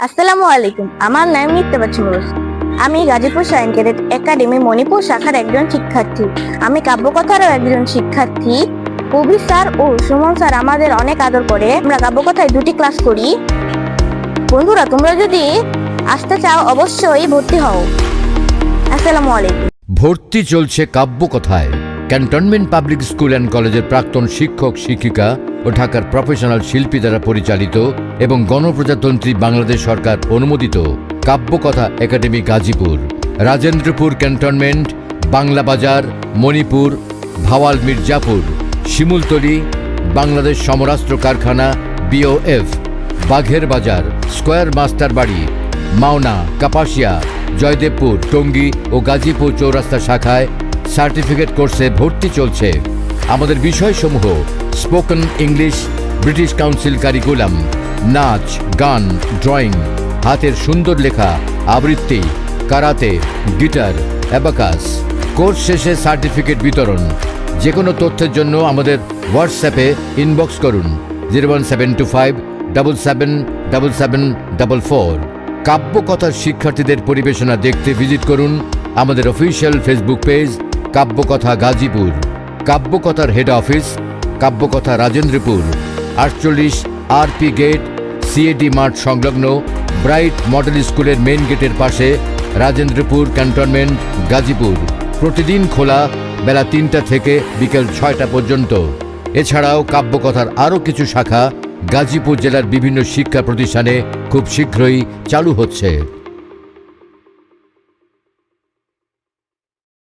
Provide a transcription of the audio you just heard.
আসসালামু আলাইকুম, আমার নাম নিত্যা বাচ্চুমরস আমি Gazipur science cadet academy Manipur শাখার একজন শিক্ষার্থী। আমি কাব্যকথারও একজন শিক্ষার্থী। কবি স্যার ও সুমন স্যার আমাদের অনেক আদর করে। আমরা কাব্যকথায় দুটি ক্লাস করি। বন্ধুরা, তোমরা যদি আসতে চাও, অবশ্যই ভর্তি হও। আসসালামু আলাইকুম। ভর্তি চলছে কাব্যকথায়। ক্যান্টনমেন্ট পাবলিক স্কুল অ্যান্ড কলেজের প্রাক্তন শিক্ষক, শিক্ষিকা ও ঢাকার প্রফেশনাল শিল্পী দ্বারা পরিচালিত এবং গণপ্রজাতন্ত্রী বাংলাদেশ সরকার অনুমোদিত কাব্যকথা একাডেমি গাজীপুর, রাজেন্দ্রপুর ক্যান্টনমেন্ট, বাংলা বাজার, মণিপুর, ভাওয়াল মির্জাপুর, শিমুলতলি, বাংলাদেশ সমরাস্ত্র কারখানা, বিওএফ, বাঘের বাজার, স্কয়ার মাস্টার বাড়ি, মাওনা, কাপাসিয়া, জয়দেবপুর, টঙ্গী ও গাজীপুর চৌরাস্তা শাখায় সার্টিফিকেট কোর্সে ভর্তি চলছে। আমাদের বিষয়সমূহ spoken English British council curriculum নাচ, গান ড্রয়িং হাতের সুন্দর লেখা, আবৃত্তি, কারাতে, গিটার, অ্যাবাকাস। কোর্স শেষে সার্টিফিকেট বিতরণ। যে কোনো তথ্যের জন্য আমাদের হোয়াটসঅ্যাপে ইনবক্স করুন zero one seven two five double seven double seven double four কাব্যকথার শিক্ষার্থীদের পরিবেশনা দেখতে ভিজিট করুন আমাদের official Facebook page Kabyakotha Gazipur, কাব্যকথার head office Kabyakatha Rajendrapur, আটচল্লিশ আরপি গেট সিএডি মাঠ সংলগ্ন ব্রাইট মডেল স্কুলের মেইন গেটের পাশে রাজেন্দ্রপুর ক্যান্টনমেন্ট গাজীপুর। প্রতিদিন খোলা বেলা তিনটা থেকে বিকেল ছয়টা পর্যন্ত। এছাড়াও কাব্যকথার আরও কিছু শাখা গাজীপুর জেলার বিভিন্ন শিক্ষা প্রতিষ্ঠানে খুব শীঘ্রই চালু হচ্ছে।